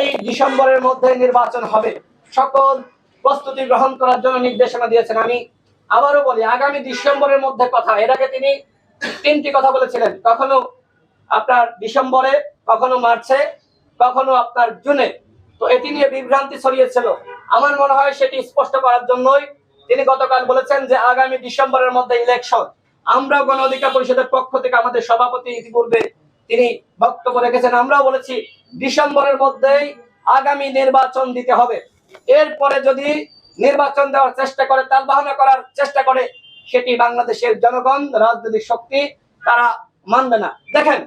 আগামী ডিসেম্বরের মধ্যে নির্বাচন হবে। সকল প্রস্তুতি গ্রহণ করার জন্য নির্দেশনা দিয়েছেন। আমি আবারও বলি, আগামী ডিসেম্বরের মধ্যে কথা, এর আগে তিনি তিনটি কথা বলেছিলেন। কখনো আপনার ডিসেম্বরে, কখনো মার্চে, কখনো আপনার জুনে। তো এটি নিয়ে বিভ্রান্তি ছড়িয়েছিল। আমার মনে হয় সেটি স্পষ্ট করার জন্যই তিনি গতকাল বলেছেন যে, আগামী ডিসেম্বরের মধ্যে ইলেকশন। আমরা গণ অধিকার পরিষদের পক্ষ থেকে আমাদের সভাপতি ইতিপূর্বে তিনি বক্তব্য রেখেছেন, আমরাও বলেছি ডিসেম্বরের মধ্যেই আগামী নির্বাচন দিতে হবে। এরপরে যদি নির্বাচন দেওয়ার চেষ্টা করে, তাল বাহানা করার চেষ্টা করে, সেটি বাংলাদেশের জনগণ, রাজনৈতিক শক্তি, তারা মানবে না। দেখেন,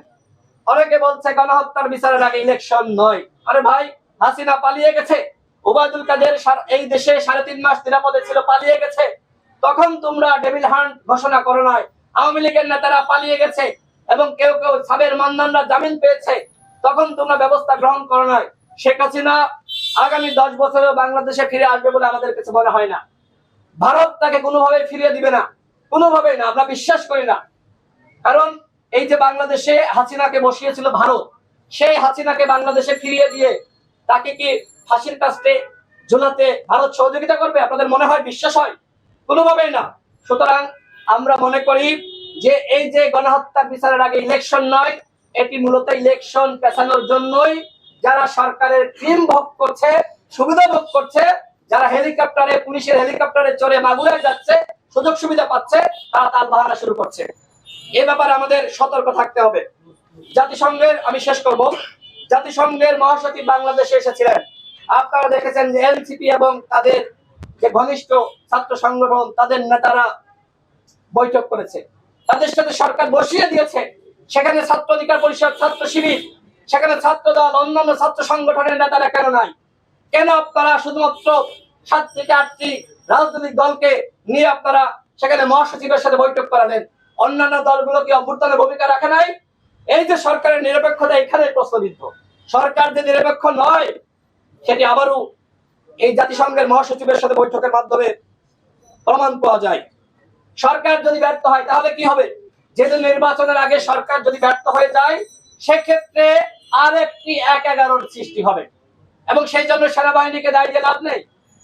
অনেকে বলছে গণহত্যার বিচারের আগে ইলেকশন নয়। আরে ভাই, হাসিনা পালিয়ে গেছে। ওবায়দুল কাদের এই দেশে সাড়ে তিন মাস নিরাপদে ছিল, পালিয়ে গেছে। তখন তোমরা ডেভিল হান্ট ঘোষণা করো নয় আওয়ামী লীগের নেতারা পালিয়ে গেছে। এবং কেউ কেউ সাবের মান্দানরা জামিন পেয়েছে, তখন তোমরা ব্যবস্থা গ্রহণ করো নয় শেখ হাসিনা আগামী দশ বছরেও বাংলাদেশে ফিরে আসবে বলে আমাদের কাছে মনে হয় না। ভারত তাকে কোনোভাবে ফিরিয়ে দিবে না। কোনোভাবেই না, আমরা বিশ্বাস করি না। কারণ এই যে বাংলাদেশে হাসিনাকে বসিয়েছিল ভারত, সেই হাসিনাকে বাংলাদেশে ফিরিয়ে দিয়ে তাকে কি ফাঁসির কাস্টে ঝুলাতে ভারত সহযোগিতা করবে? আপনাদের মনে হয়, বিশ্বাস হয়? কোনোভাবেই না। সুতরাং আমরা মনে করি যে এই যে গণহত্যা বিচারের আগে ইলেকশন নয়, এটি মূলত ইলেকশন পেছানোর জন্যই যারা সরকারের ক্রিম ভোগ করছে, সুবিধা ভোগ করছে, যারা হেলিকপ্টারে পুলিশের হেলিকপ্টারে চড়ে মাগুরায় যাচ্ছে, সুযোগ সুবিধা পাচ্ছে, তারা তার বাহানা শুরু করছে। এ ব্যাপারে আমাদের সতর্ক থাকতে হবে। জাতিসংঘের, আমি শেষ করব, জাতিসংঘের মহাসচিব বাংলাদেশে এসেছিলেন। আপনারা দেখেছেন যে এনসিপি এবং তাদের যে ঘনিষ্ঠ ছাত্র সংগঠন, তাদের নেতারা বৈঠক করেছে। তাদের সাথে সরকার বসিয়ে দিয়েছে। সেখানে ছাত্র অধিকার পরিষদ, ছাত্র শিবির, সেখানে ছাত্র দল, অন্যান্য ছাত্র সংগঠনের নেতারা কেন নাই? কেন আপনারা শুধুমাত্র সাত থেকে আটটি রাজনৈতিক দলকে নিয়ে আপনারা সেখানে মহাসচিবের সাথে বৈঠক করালেন? অন্যান্য দলগুলো কি অভ্যুত্থানের ভূমিকা রাখে নাই? এই যে সরকারের নিরপেক্ষতা এখানে প্রশ্নবিদ্ধ। সরকার যে নিরপেক্ষ নয়, সেটি আবারও এই জাতিসংঘের মহাসচিবের সাথে বৈঠকের মাধ্যমে প্রমাণ পাওয়া যায়। সরকার যদি ব্যর্থ হয়, তাহলে কি হবে? যেহেতু নির্বাচনের আগে সরকার যদি ব্যর্থ হয়ে যায়, সেক্ষেত্রে আর একটি এক এগারোর সৃষ্টি হবে। এবং সেই জন্য সেনাবাহিনীকে দায়ী দিয়ে লাভ নেই।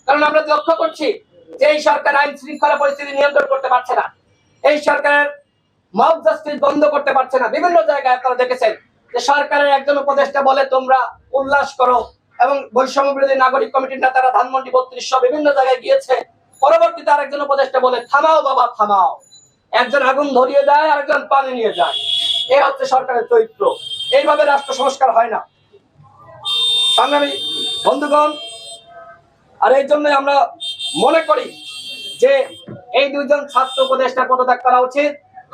কারণ আমরা লক্ষ্য করছি যে এই সরকার আইন শৃঙ্খলা পরিস্থিতি নিয়ন্ত্রণ করতে পারছে না। এই সরকারের মব জাস্টিস বন্ধ করতে পারছে না। বিভিন্ন জায়গায় আপনারা দেখেছেন যে সরকারের একজন উপদেষ্টা বলে, তোমরা উল্লাস করো। এবং বৈষম্য বিরোধী নাগরিক কমিটির নেতারা ধানমন্ডি বত্রিশ বিভিন্ন জায়গায় গিয়েছে। পরবর্তীতে আরেকজন উপদেষ্টা বলে, থামাও বাবা, থামাও। একজন আগুন ধরিয়ে দেয়, আরেকজন পানি নিয়ে যায়। এই হচ্ছে সরকারের চরিত্র। এইভাবে রাষ্ট্র সংস্কার হয় না। সংগ্রামী বন্ধুগণ, আর এই জন্য আমরা মনে করি যে এই দুইজন ছাত্র উপদেষ্টা পদত্যাগ করা উচিত।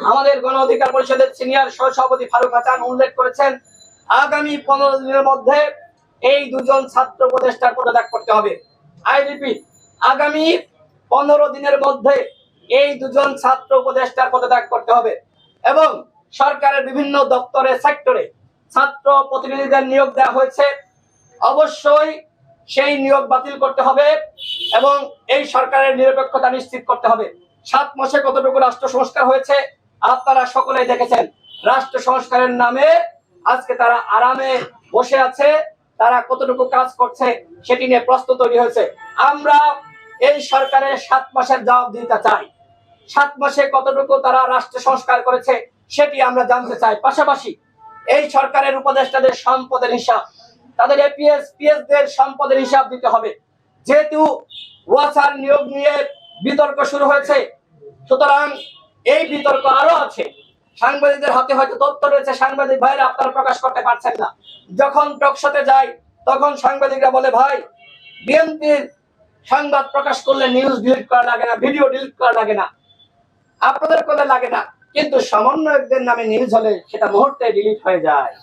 আমাদের গণ অধিকার পরিষদের সিনিয়র সহসভাপতি ফারুক হাসান উল্লেখ করেছেন, আগামী পনেরো দিনের মধ্যে এই দুজন ছাত্র উপদেষ্টার পদত্যাগ করতে হবে। আই আগামী পনেরো দিনের মধ্যে এই দুজন ছাত্র উপদেষ্টার পদত্যাগ করতে হবে। এবং সরকারের বিভিন্ন দপ্তরে, সেক্টরে ছাত্র প্রতিনিধিদের নিয়োগ দেওয়া হয়েছে। অবশ্যই সেই নিয়োগ বাতিল করতে হবে এবং এই সরকারের নিরপেক্ষতা নিশ্চিত করতে হবে। সাত মাসে কতটুকু রাষ্ট্র সংস্কার হয়েছে আপনারা সকলেই দেখেছেন। রাষ্ট্র সংস্কারের নামে আজকে তারা আরামে বসে আছে, তারা কতটুকু কাজ করছে সেটি নিয়ে প্রশ্ন তৈরি হয়েছে। আমরা এই সরকারের সাত মাসের জবাব দিতে চাই। সাত মাসে কতটুকু তারা রাষ্ট্র সংস্কার করেছে সেটি আমরা জানতে চাই। পাশাপাশি এই সরকারের উপদেষ্টাদের সম্পদের হিসাব, তাদের এপিএস পিএস দের সম্পদের হিসাব দিতে হবে। যেহেতু ওয়াসার নিয়োগ নিয়ে বিতর্ক শুরু হয়েছে, সুতরাং এই বিতর্ক আরও আছে। সাংবাদিকদের হাতে হয়তো তথ্য রয়েছে, সাংবাদিক ভাইরা আপনারা প্রকাশ করতে পারছেন না। যখন টকশোতে যাই, তখন সাংবাদিকরা বলে, ভাই, বিএনপির সংবাদ প্রকাশ করলে নিউজ ডিলিট করা লাগে না ভিডিও ডিলিট করা লাগে না। আপনাদের কথা লাগে না, কিন্তু সমন্বয়কদের নামে নিউজ হলে সেটা মুহূর্তে ডিলিট হয়ে যায়।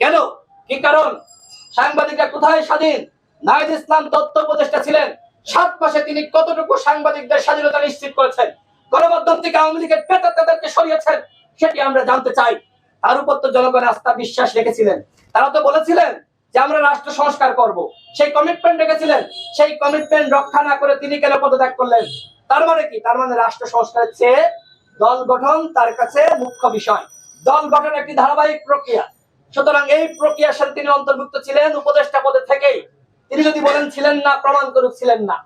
কেন? কি কারণ? সাংবাদিকরা কোথায় স্বাধীন? নাহিদ ইসলাম তথ্য উপদেষ্টা ছিলেন। সাত মাসে তিনি কতটুকু সাংবাদিকদের স্বাধীনতা নিশ্চিত করেছেন? গণমাধ্যম থেকে আওয়ামী লীগের পেতা তাদেরকে সরিয়েছেন, সেটি আমরা জানতে চাই। তার উপর তো জনগণ আস্থা বিশ্বাস রেখেছিলেন। তারা তো বলেছিলেন যে আমরা রাষ্ট্র সংস্কার করব। সেই কমিটমেন্ট রেখেছিলেন। সেই কমিটমেন্ট রক্ষা না করে তিনি কেন পদত্যাগ করলেন? তার মানে কি? তার মানে রাষ্ট্র সংস্কারের চেয়ে দল গঠন তার কাছে মুখ্য বিষয়। দল গঠন একটি ধারাবাহিক প্রক্রিয়া। সুতরাং এই প্রক্রিয়ার সাথে তিনি অন্তর্ভুক্ত ছিলেন উপদেষ্টা পদে থেকেই। তিনি যদি বলেন, ছিলেন না, প্রমাণ করুক, ছিলেন না।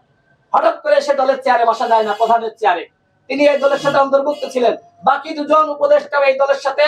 হঠাৎ করে সে দলের চেয়ারে বসা যায় না, প্রধানের চেয়ারে। তিনি এই দলের সাথে অন্তর্ভুক্ত ছিলেন। বাকি দুজন উপদেষ্টা এই দলের সাথে